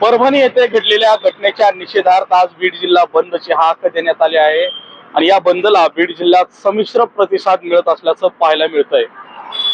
परभणी येथे घडलेल्या घटनेच्या निषेधार्थ आज बीड जिल्हा बंदची हाक देण्यात आली आहे. आणि या बंदला बीड जिल्ह्यात संमिश्र प्रतिसाद मिळत असल्याचं पाहायला मिळतंय.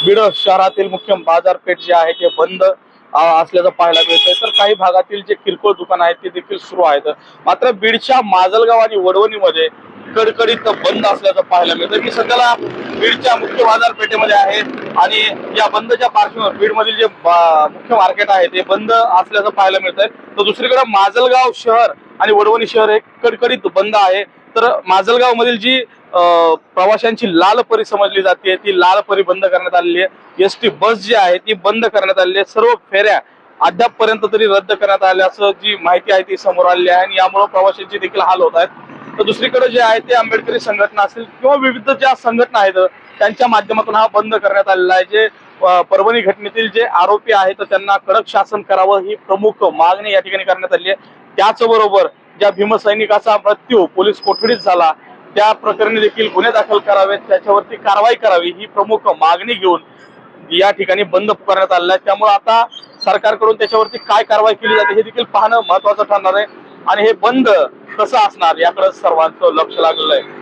बीड शहरातील मुख्य बाजारपेठ जे आहे ते बंद असल्याचं पाहायला मिळतंय. तर काही भागातील जे किरकोळ दुकान आहेत ते देखील सुरू आहेत. मात्र बीडच्या माजलगाव आणि वडवणीमध्ये कडकडीत बंद असल्याचं पाहायला मिळतं मी सध्याला बीडच्या मुख्य बाजारपेठेमध्ये आहे. आणि या बंदच्या पार्श्वभूमीवर बीडमधील जे मुख्य मार्केट आहे ते बंद असल्याचं पाहायला मिळतंय. तर दुसरीकडे माजलगाव शहर आणि वडवणी शहर हे कडकडीत बंद आहे. तर माजलगाव मधील जी प्रवाशांची लाल परी समजली जाते ती लाल परी बंद करण्यात आलेली आहे. एस टी बस जी आहे ती बंद करण्यात आलेली आहे. सर्व फेऱ्या अद्यापपर्यंत तरी रद्द करण्यात आल्याचं जी माहिती आहे ती समोर आलेली आहे आणि यामुळे प्रवाशांचे देखील हाल होत आहेत. तर दुसरीकडे जे आहे ते आंबेडकरी संघटना असतील किंवा विविध ज्या संघटना आहेत त्यांच्या माध्यमातून हा बंद करण्यात आलेला आहे. जे परभणी घटनेतील जे आरोपी आहेत त्यांना कडक शासन करावं ही प्रमुख मागणी या ठिकाणी करण्यात आली आहे. त्याचबरोबर ज्या भीमसैनिकाचा मृत्यू पोलीस कोठडीत झाला त्या प्रकरणी देखील गुन्हे दाखल करावेत. त्याच्यावरती कारवाई करावी ही प्रमुख मागणी घेऊन या ठिकाणी बंद पुकारण्यात आलेला आहे. त्यामुळे आता सरकारकडून त्याच्यावरती काय कारवाई केली जाते हे देखील पाहणं महत्वाचं ठरणार आहे. आणि हे बंद कसं असणार याकडे सर्वांचं लक्ष लागलेलं आहे.